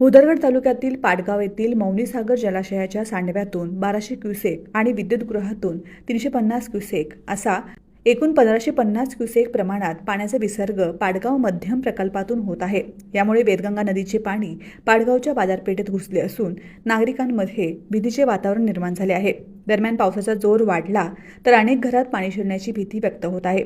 उदरगड तालुक्यातील पाटगाव येथील मौनीसागर जलाशयाच्या सांडव्यातून बाराशे क्युसेक आणि विद्युतगृहातून तीनशे पन्नास क्युसेक असा एकूण पंधराशे पन्नास क्युसेक प्रमाणात पाण्याचा विसर्ग पाडगाव मध्यम प्रकल्पातून होत आहे. यामुळे वेदगंगा नदीचे पाणी पाडगावच्या बाजारपेठेत घुसले असून नागरिकांमध्ये भीतीचे वातावरण निर्माण झाले आहे. दरम्यान पावसाचा जोर वाढला तर अनेक घरात पाणी शिरण्याची भीती व्यक्त होत आहे.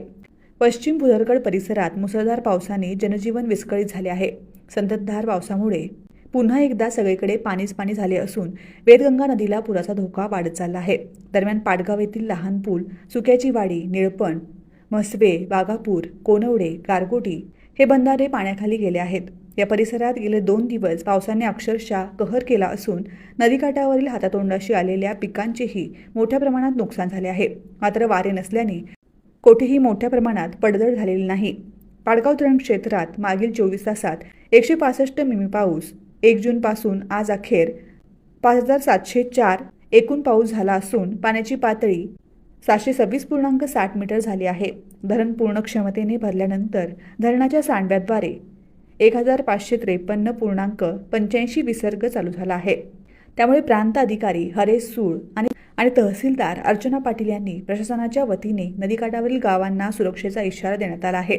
पश्चिम भुदरगड परिसरात मुसळधार पावसाने जनजीवन विस्कळीत झाले आहे. संततधार पावसामुळे पुन्हा एकदा सगळीकडे पाणीच पाणी झाले असून वेदगंगा नदीला पुराचा धोका वाढत चालला आहे. दरम्यान पाडगाव येथील लहान पूल सुक्याची वाडी निळपण म्हसवे वाघापूर कोनवडे गारगोटी हे बंधारे पाण्याखाली गेले आहेत. या परिसरात गेले दोन दिवस पावसाने अक्षरशः कहर केला असून नदीकाठावरील हातातोंडाशी आलेल्या पिकांचेही मोठ्या प्रमाणात नुकसान झाले आहे. मात्र वारे नसल्याने कोठेही मोठ्या प्रमाणात पडझड झालेली नाही. पाडगाव धरण क्षेत्रात मागील चोवीस तासात एकशे पासष्ट मिमी पाऊस एक जूनपासून आज अखेर पाच हजार सातशे चार एकूण पाऊस झाला असून पाण्याची पातळी सातशे सव्वीस पूर्णांक साठ मीटर झाली आहे. धरण पूर्ण क्षमतेने भरल्यानंतर धरणाच्या सांडव्याद्वारे एक हजार पाचशे त्रेपन्न पूर्णांक पंच्याऐंशी विसर्ग चालू झाला आहे. त्यामुळे प्रांत अधिकारी हरेश सूळ आणि आणि तहसीलदार अर्चना पाटील यांनी प्रशासनाच्या वतीने नदीकाठावरील गावांना सुरक्षेचा इशारा देण्यात आला आहे.